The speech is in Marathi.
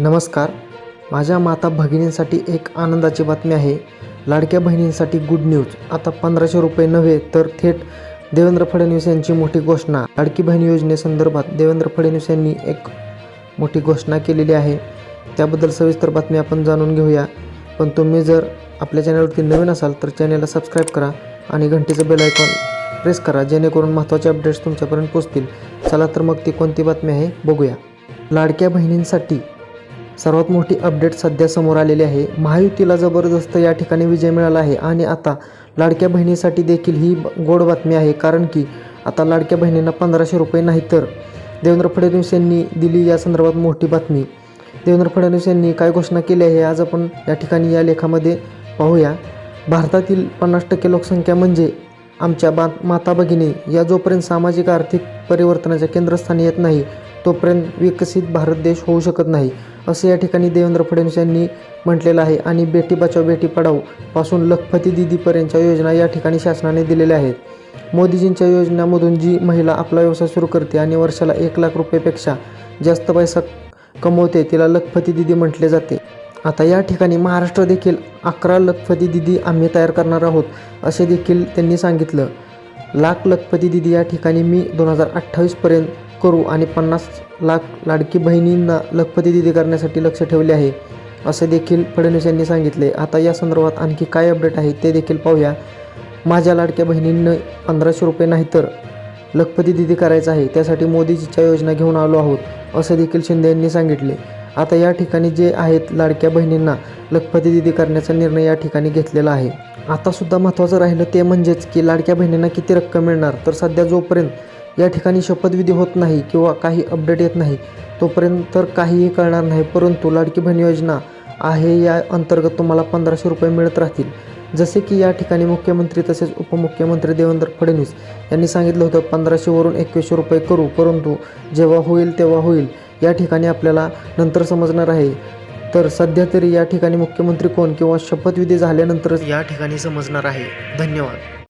नमस्कार. माझ्या माता भगिनींसाठी एक आनंदाची बातमी आहे. लाडक्या बहिणींसाठी गुड न्यूज आता पंधराशे रुपये नव्हे तर थेट देवेंद्र फडणवीस यांची मोठी घोषणा. लाडकी बहीण योजनेसंदर्भात देवेंद्र फडणवीस यांनी एक मोठी घोषणा केलेली आहे. त्याबद्दल सविस्तर बातमी आपण जाणून घेऊया. पण तुम्ही जर आपल्या चॅनलवरती नवीन असाल तर चॅनलला सबस्क्राईब करा आणि घंटीचं बेल आयकॉन प्रेस करा जेणेकरून महत्त्वाचे अपडेट्स तुमच्यापर्यंत पोचतील चला तर मग ती कोणती बातमी आहे बघूया. लाडक्या बहिणींसाठी सर्वात मोठी अपडेट सध्या समोर आलेली आहे. महायुतीला जबरदस्त या ठिकाणी विजय मिळाला आहे आणि आता लाडक्या बहिणीसाठी देखील ही गोड बातमी आहे कारण की आता लाडक्या बहिणींना पंधराशे रुपये नाही तर देवेंद्र फडणवीस यांनी दिली या संदर्भात मोठी बातमी. देवेंद्र फडणवीस यांनी काय घोषणा केली आहे आज आपण या ठिकाणी या लेखामध्ये पाहूया. भारतातील पन्नास टक्के लोकसंख्या म्हणजे आमच्या बा माता भगिनी या जोपर्यंत सामाजिक आर्थिक परिवर्तनाच्या केंद्रस्थानी येत नाही तोपर्यंत विकसित भारत देश होऊ शकत नाही असे या ठिकाणी देवेंद्र फडणवीस यांनी म्हटलेलं आहे आणि बेटी बचाव बेटी पढावपासून लखपती दिदीपर्यंतच्या योजना या ठिकाणी शासनाने दिलेल्या आहेत. मोदीजींच्या योजनामधून जी महिला आपला व्यवसाय सुरू करते आणि वर्षाला एक लाख रुपयेपेक्षा जास्त पैसा कमवते तिला लखपती दिदी म्हटले जाते. आता या ठिकाणी महाराष्ट्र देखील अकरा लखपती दिदी आम्ही तयार करणार आहोत असे देखील त्यांनी सांगितलं. लाख लखपती दिदी या ठिकाणी मी दोन हजार अठ्ठावीसपर्यंत करू आणि पन्नास लाख लाडकी बहिणींना लखपती दिदी करण्यासाठी लक्ष ठेवले आहे असे देखील फडणवीस यांनी सांगितले. आता या संदर्भात आणखी काय अपडेट आहे ते देखील पाहूया. माझ्या लाडक्या बहिणींना पंधराशे रुपये नाही तर लखपती दिदी करायचं आहे त्यासाठी मोदीजीच्या योजना घेऊन आलो आहोत असं देखील शिंदे यांनी सांगितले. आता या ठिकाणी जे आहेत लाडक्या बहिणींना लखपती दिदी करण्याचा निर्णय या ठिकाणी घेतलेला आहे. आतासुद्धा महत्त्वाचं राहिलं ते म्हणजेच की लाडक्या बहिणींना किती रक्कम मिळणार? तर सध्या जोपर्यंत या ठिकाणी शपथविधी होत नाही किंवा काही अपडेट येत नाही तोपर्यंत तर काहीही कळणार नाही परंतु लाडकी बहीण योजना आहे या अंतर्गत तुम्हाला पंधराशे रुपये मिळत राहतील. जसे की या ठिकाणी मुख्यमंत्री तसेच उपमुख्यमंत्री देवेंद्र फडणवीस यांनी सांगितलं होतं पंधराशेवरून एकवीसशे रुपये करू परंतु जेव्हा होईल तेव्हा होईल. या ठिकाणी आपल्याला नंतर समजणार आहे. तर सध्या तरी या ठिकाणी मुख्यमंत्री कोण किंवा शपथविधी झाल्यानंतरच या ठिकाणी समजणार आहे. धन्यवाद.